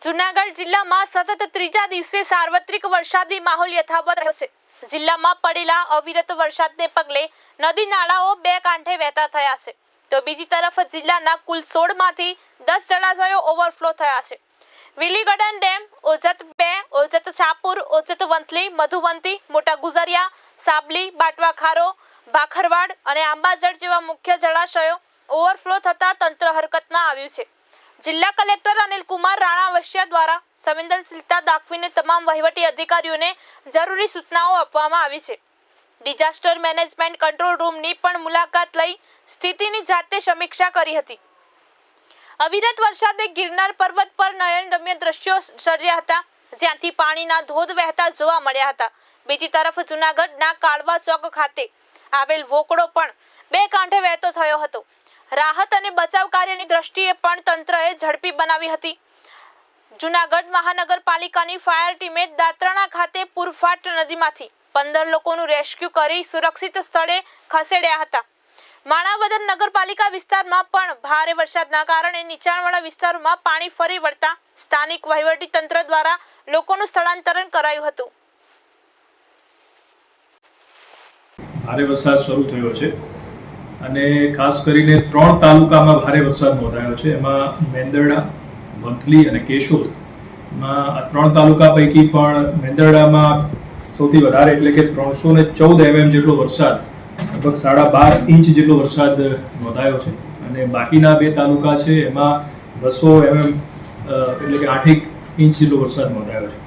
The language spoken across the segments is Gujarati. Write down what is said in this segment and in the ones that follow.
જુનાગઢ જિલ્લામાં સતત ત્રીજા દિવસે સાર્વત્રિક વરસાદી માહોલ યથાવત રહ્યો છે. જિલ્લામાં પડેલા અવિરત વરસાદને પગલે નદી નાળાઓ બે કાંઠે વહેતા થયા છે. તો બીજી તરફ જિલ્લાના કુલ સોળમાંથી દસ જળાશયો ઓવરફ્લો થયા છે. વિલીગડન ડેમ, ઓજત બે, ઓજત શાપુર ઓજત વંથલી, મધુવંતી મોટા ગુજરિયા સાબલી, બાટવાખારો, ભાખરવાડ અને આંબાજળ જેવા મુખ્ય જળાશયો ઓવરફ્લો થતા તંત્ર હરકતમાં આવ્યું છે. જિલ્લા કલેક્ટર અનિલ કુમાર રાણા વસ્યા દ્વારા સંવેદનશીલતા દાખવીને તમામ વહીવટી અધિકારીઓને જરૂરી સૂચનાઓ આપવામાં આવી છે. ડિઝાસ્ટર મેનેજમેન્ટ કંટ્રોલ રૂમની પણ મુલાકાત લઈ સ્થિતિની જાતે સમીક્ષા કરી હતી. અવિરત વરસાદે ગિરનાર પર્વત પર નયનરમ્ય દ્રશ્યો સર્જ્યા હતા, જ્યાંથી પાણીના ધોધ વહેતા જોવા મળ્યા હતા. બીજી તરફ જુનાગઢના કાળવા ચોક ખાતે આવેલ વોકડો પણ બે કાંઠે વહેતો થયો હતો. રાહત અને બચાવ કાર્યની દ્રષ્ટિએ પણ તંત્રએ ઝડપી બનાવી હતી. જુનાગઢ મહાનગરપાલિકાની ફાયર ટીમે દાત્રાણા ખાતે પૂરફાટ નદીમાંથી પંદર લોકોનું રેસ્ક્યુ કરી સુરક્ષિત સ્થળે ખસેડ્યા હતા. માણાવદર નગરપાલિકા વિસ્તારમાં પણ ભારે વરસાદના કારણે નીચાણવાળા વિસ્તારોમાં પાણી ફરી વળતા સ્થાનિક વહીવટી તંત્ર દ્વારા લોકોનું સ્થળાંતરણ કરાયું હતું. ભારે વરસાદ શરૂ થયો છે. અને ખાસ કરીને ત્રણ તાલુકામાં ભારે વરસાદ નોંધાયો છે. એમાં મેંદરડા, વંથલી અને કેશોદમાં આ ત્રણ તાલુકા પૈકી પણ મેંદરડામાં સૌથી વધારે એટલે કે ત્રણસો ને ચૌદ એમએમ જેટલો વરસાદ, લગભગ સાડા બાર ઇંચ જેટલો વરસાદ નોંધાયો છે. અને બાકીના બે તાલુકા છે, એમાં બસો એમએમ એટલે કે આઠેક ઇંચ જેટલો વરસાદ નોંધાયો છે.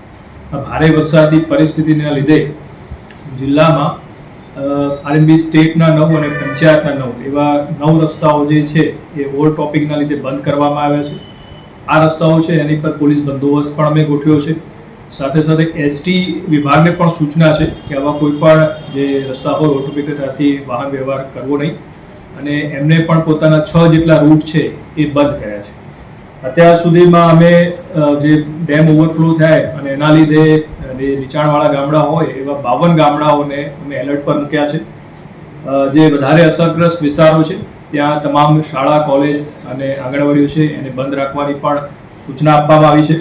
આ ભારે વરસાદની પરિસ્થિતિના લીધે જિલ્લામાં આરએનબી સ્ટેટના નવ અને પંચાયતના નવ, એવા નવ રસ્તાઓ જે છે એ ઓવર ટોપિકના લીધે બંધ કરવામાં આવ્યા છે. આ રસ્તાઓ છે એની પર પોલીસ બંદોબસ્ત પણ અમે ગોઠવ્યો છે. સાથે સાથે એસટી વિભાગને પણ સૂચના છે કે આવા કોઈ પણ જે રસ્તા હોય ઓવર વાહન વ્યવહાર કરવો નહીં. અને એમને પણ પોતાના છ જેટલા રૂટ છે એ બંધ કર્યા છે. અત્યાર સુધીમાં અમે જે ડેમ ઓવરફ્લો થાય અને એના લીધે જે નીચાણવાળા ગામડા હોય એવા બાવન ગામડાઓને અમે એલર્ટ પર મૂક્યા છે. જે વધારે અસરગ્રસ્ત વિસ્તારો છે, ત્યાં તમામ શાળા, કોલેજ અને આંગણવાડીઓ છે, એને બંધ રાખવાની પણ સૂચના આપવામાં આવી છે.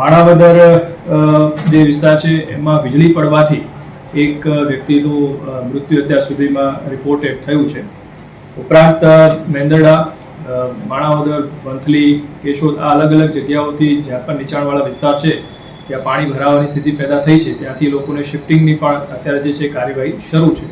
માણાવદર જે વિસ્તાર છે, એમાં વીજળી પડવાથી એક વ્યક્તિનું મૃત્યુ અત્યાર સુધીમાં રિપોર્ટેડ થયું છે. ઉપરાંત મેંદરડા માણાવદર, વંથલી, કેશોદ આ અલગ અલગ જગ્યાઓથી જ્યાં પણ નીચાણવાળા વિસ્તાર છે ત્યાં પાણી ભરાવાની સ્થિતિ પેદા થઈ છે, ત્યાંથી લોકોને શિફ્ટિંગની પણ અત્યારે જે છે કાર્યવાહી શરૂ છે.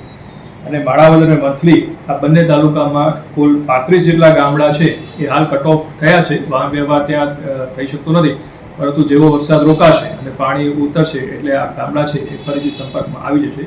અને માળાવદર અને મથલી આ બંને તાલુકામાં કુલ પાંત્રીસ જેટલા ગામડા છે, એ હાલ કટ ઓફ થયા છે. વાહન વ્યવહાર ત્યાં થઈ શકતો નથી, પરંતુ જેવો વરસાદ રોકાશે અને પાણી ઉતરશે એટલે આ ગામડા છે એ ફરીથી સંપર્કમાં આવી જશે.